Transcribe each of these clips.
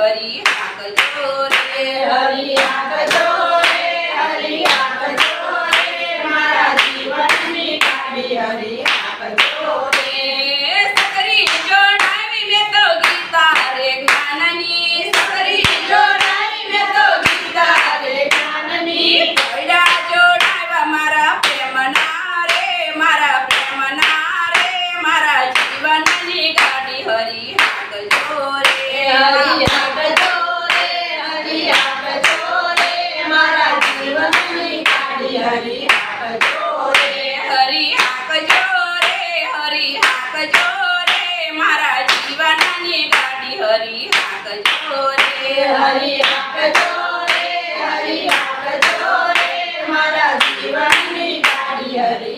હરી આગળ જો રે હરી આગળ હાંકજો રે, મારા જીવાનાની ગાડી હરી હાંકજો રે. હરી હાંકજો રે, હરી હાંકજો રે, મારા જીવાની ગાડી હરી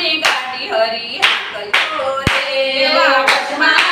ગાડી હરી હાકલ રે. વાપસમાં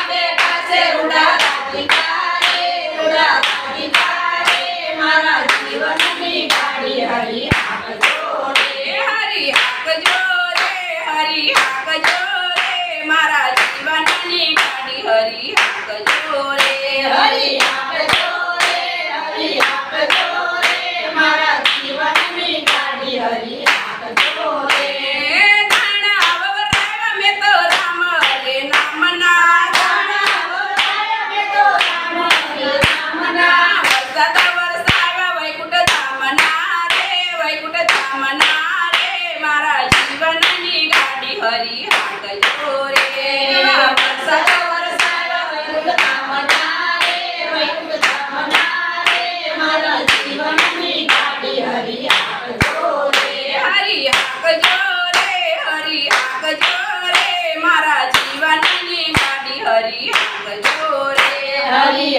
Maria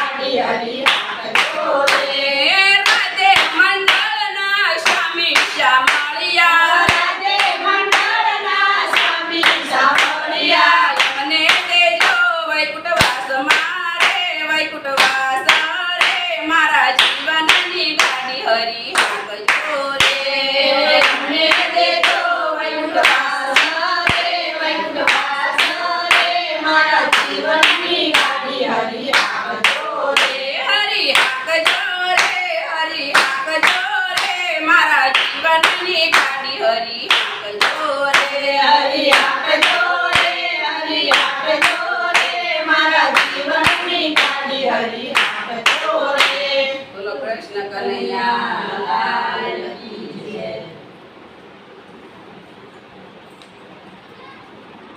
મારા જીવનની ગાડી હરી